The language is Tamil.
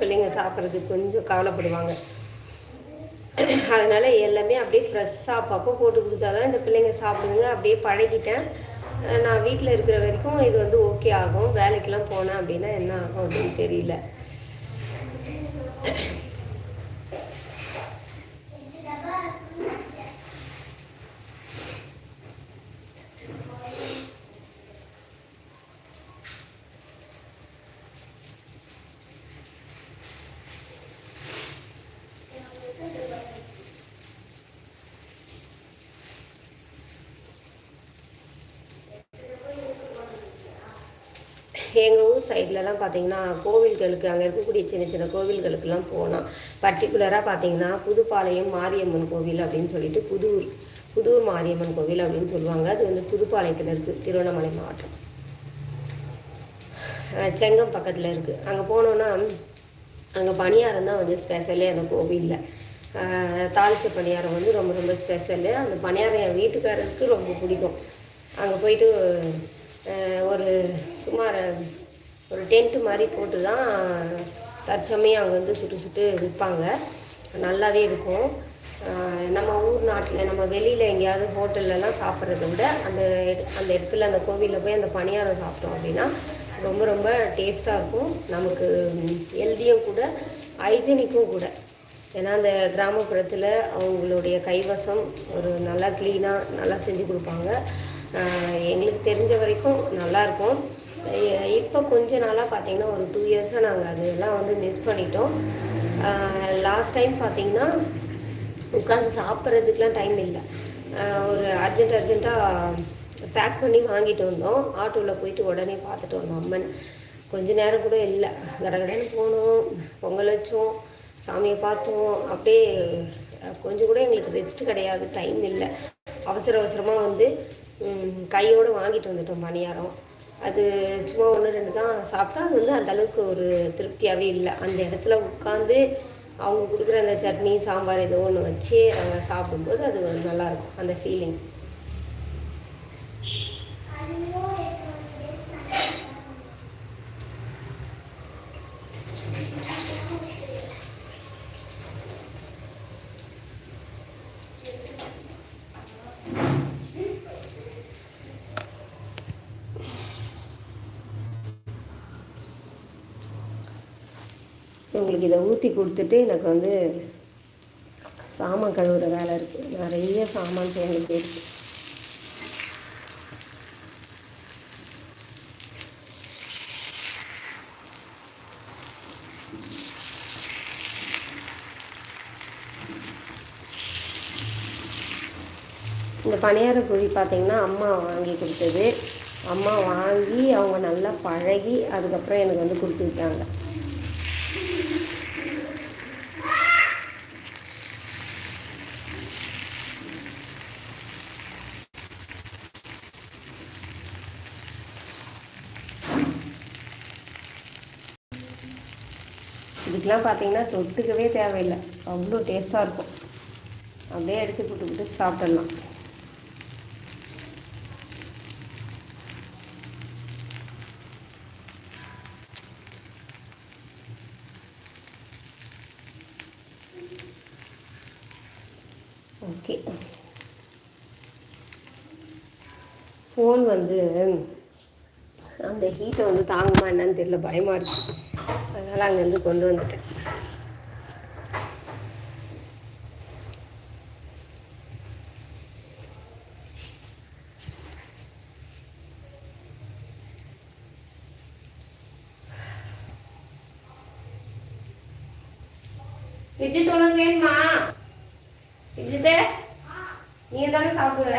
பிள்ளைங்க சாப்பிட்றதுக்கு கொஞ்சம் கவலைப்படுவாங்க. அதனால் எல்லாமே அப்படியே ஃப்ரெஷ்ஷாக அப்பப்போ போட்டு கொடுத்தா தான் இந்த பிள்ளைங்க சாப்பிடுதுங்க. அப்படியே பழகிட்டேன். நான் வீட்டில் இருக்கிற வரைக்கும் இது வந்து ஓகே ஆகும். வேலைக்கெலாம் போனேன் அப்படின்னா என்ன ஆகும் அப்படின்னு தெரியல. எங்கள் ஊர் சைட்லலாம் பார்த்தீங்கன்னா கோவில்களுக்கு அங்கே இருக்கக்கூடிய சின்ன சின்ன கோவில்களுக்கெல்லாம் போனால் பர்டிகுலராக பார்த்தீங்கன்னா புதுப்பாளையம் மாரியம்மன் கோவில் அப்படின்னு சொல்லிட்டு புதூர் புதூர் மாரியம்மன் கோவில் அப்படின்னு சொல்லுவாங்க. அது வந்து புதுப்பாளையத்தில் இருக்குது திருவண்ணாமலை மாவட்டம். செங்கம் பக்கத்தில் இருக்குது அங்கே போனோன்னா அங்கே பணியாரம் தான் வந்து ஸ்பெஷலே அந்த கோவிலில். தாளித்த பணியாரம் வந்து ரொம்ப ரொம்ப ஸ்பெஷலு அந்த பணியாரம் என் வீட்டுக்காரருக்கு ரொம்ப பிடிக்கும். அங்கே போயிட்டு ஒரு சுமார் ஒரு டென்ட்டு மாதிரி போட்டு தான் தற்சமயம் அங்கே வந்து சுட்டு சுட்டு விற்பாங்க. நல்லாவே இருக்கும். நம்ம ஊர் நாட்டில் நம்ம வெளியில் எங்கேயாவது ஹோட்டல்லலாம் சாப்பிட்றத விட அந்த அந்த இடத்துல அந்த கோவிலில் போய் அந்த பணியாரம் சாப்பிட்டோம் அப்படின்னா ரொம்ப ரொம்ப டேஸ்ட்டாக இருக்கும். நமக்கு ஹெல்தியும் கூட ஹைஜீனிக்கும் கூட. ஏன்னா அந்த கிராமப்புறத்தில் அவங்களுடைய கைவசம் ஒரு நல்லா க்ளீனாக நல்லா செஞ்சு கொடுப்பாங்க. எங்களுக்கு தெரிஞ்ச வரைக்கும் நல்லாயிருக்கும் இப்போ கொஞ்ச நாளாக பார்த்தீங்கன்னா ஒரு டூ இயர்ஸாக நாங்கள் அதெல்லாம் வந்து மிஸ் பண்ணிட்டோம். லாஸ்ட் டைம் பார்த்தீங்கன்னா உட்காந்து சாப்பிட்றதுக்கெலாம் டைம் இல்லை. ஒரு அர்ஜென்ட் அர்ஜென்ட்டாக பேக் பண்ணி வாங்கிட்டு வந்தோம். ஆட்டோவில் போயிட்டு உடனே பார்த்துட்டு வந்தோம். அம்மன் கொஞ்ச நேரம் கூட இல்லை. கடகடன்னு போனோம் பொங்கல் வச்சோம் சாமியை பார்த்தோம். அப்படியே கொஞ்சம் கூட எங்களுக்கு ரெஸ்ட் கிடையாது டைம் இல்லை. அவசர அவசரமாக வந்து கையோடு வாங்கிட்டு வந்துட்டோம் பணியாரம் அது சும்மா ஒன்று ரெண்டு தான் சாப்பிட்டா அது வந்து அந்த அளவுக்கு ஒரு திருப்தியாகவே இல்லை. அந்த இடத்துல உட்காந்து அவங்க கொடுக்குற அந்த சட்னி சாம்பார் ஏதோ ஒன்று வச்சு அவங்க சாப்பிடும்போது அது நல்லாயிருக்கும். அந்த ஃபீலிங் உங்களுக்கு இதை ஊற்றி கொடுத்துட்டு எனக்கு வந்து சாமான் கழுவுற வேலை இருக்குது நிறைய சாமான் சேர்ந்து இருக்குது இந்த பணியார குழி பார்த்திங்கன்னா அம்மா வாங்கி கொடுத்தது. அம்மா வாங்கி அவங்க நல்லா பழகி அதுக்கப்புறம் எனக்கு வந்து கொடுத்துக்கிட்டாங்க இதுக்கெலாம் பார்த்தீங்கன்னா தொட்டுக்கவே தேவையில்லை. அவ்வளோ டேஸ்ட்டாக இருக்கும். அப்படியே எடுத்து கூட்டு விட்டு சாப்பிடலாம். ஓகே ஃபோன் வந்து அந்த ஹீட்டை வந்து தாங்குமா என்னன்னு தெரியல பயமாக இருக்குது அதனால் அங்கேருந்து கொண்டு வந்துட்டேன். விஜய் உனக்கு வேணுமா விஜிதே நீங்க தானே சாப்பிடுற?